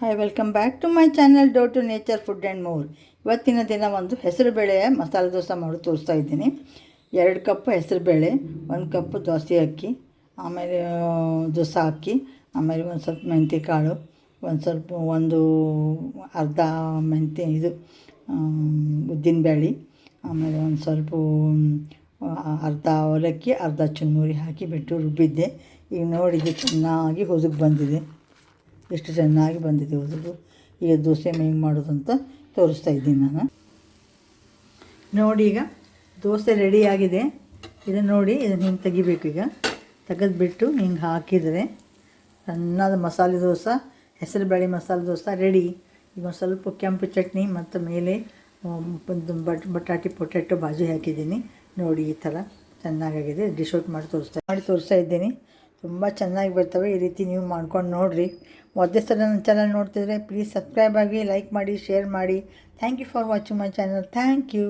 Hi welcome back to my channel dough to nature food and more ಇವತ್ತಿನ ದಿನ ಒಂದು ಹೆಸರುಬೇಳೆಯ ಮಸಾಲೆ ದೋಸೆ ಮಾಡಿ ತೋರಿಸ್ತಾ ಇದ್ದೀನಿ. ಎರಡು ಕಪ್ ಹೆಸರುಬೇಳೆ ಒಂದು ಕಪ್ ದೋಸೆ ಅಕ್ಕಿ, ಆಮೇಲೆ ದೋಸೆ ಅಕ್ಕಿ, ಆಮೇಲೆ ಒಂದು ಸ್ವಲ್ಪ ಮೆಂತ್ಯ ಕಾಳು, ಒಂದು ಸ್ವಲ್ಪ ಒಂದು ಅರ್ಧ ಮೆಂತ್ಯ ಇದು ಉದ್ದಿನಬೇಳೆ, ಆಮೇಲೆ ಒಂದು ಸ್ವಲ್ಪ ಅರ್ಧ ಅವಲಕ್ಕಿ, ಅರ್ಧ ಚುನ್ನೂರಿ ಹಾಕಿ ಬಿಟ್ಟು ರುಬ್ಬಿದ್ದೆ. ಈಗ ನೋಡಿ ಚೆನ್ನಾಗಿ ಹೊಸಗೆ ಬಂದಿದೆ. ಎಷ್ಟು ಚೆನ್ನಾಗಿ ಬಂದಿದೆ ಹೊಸಗು ಈಗ ದೋಸೆ ಹೆಂಗೆ ಮಾಡೋದು ಅಂತ ತೋರಿಸ್ತಾ ಇದ್ದೀನಿ ನಾನು. ನೋಡಿ ಈಗ ದೋಸೆ ರೆಡಿಯಾಗಿದೆ ಇದನ್ನು ನೋಡಿ, ಇದನ್ನು ಹಿಂಗೆ ತೆಗಿಬೇಕು ಈಗ. ತೆಗೆದುಬಿಟ್ಟು ಹಿಂಗೆ ಹಾಕಿದರೆ ಸಣ್ಣದ ಮಸಾಲೆ ದೋಸೆ ಹೆಸರುಬೇಳೆ ಮಸಾಲೆ ದೋಸೆ ರೆಡಿ ಈಗ ಸ್ವಲ್ಪ ಕೆಂಪು ಚಟ್ನಿ ಮತ್ತು ಮೇಲೆ ಒಂದು ಬಟ್, ಬಟಾಟಿ ಪೊಟ್ಯಾಟೊ ಬಾಜಿ ಹಾಕಿದ್ದೀನಿ. ನೋಡಿ ಈ ಥರ ಚೆನ್ನಾಗಾಗಿದೆ. ಡಿಶ್ ಔಟ್ ಮಾಡಿ ತೋರಿಸ್ತಾ ಮಾಡಿ ತೋರಿಸ್ತಾ ಇದ್ದೀನಿ. ತುಂಬ ಚೆನ್ನಾಗಿ ಬರ್ತವೆ. ಈ ರೀತಿ ನೀವು ಮಾಡ್ಕೊಂಡು ನೋಡಿರಿ. ಮೊದಲೇ ಸಲ ನನ್ನ ಚಾನಲ್ ನೋಡ್ತಿದ್ರೆ ಪ್ಲೀಸ್ ಸಬ್ಸ್ಕ್ರೈಬ್ ಆಗಿ ಲೈಕ್ ಮಾಡಿ ಶೇರ್ ಮಾಡಿ. Thank you for watching my channel thank you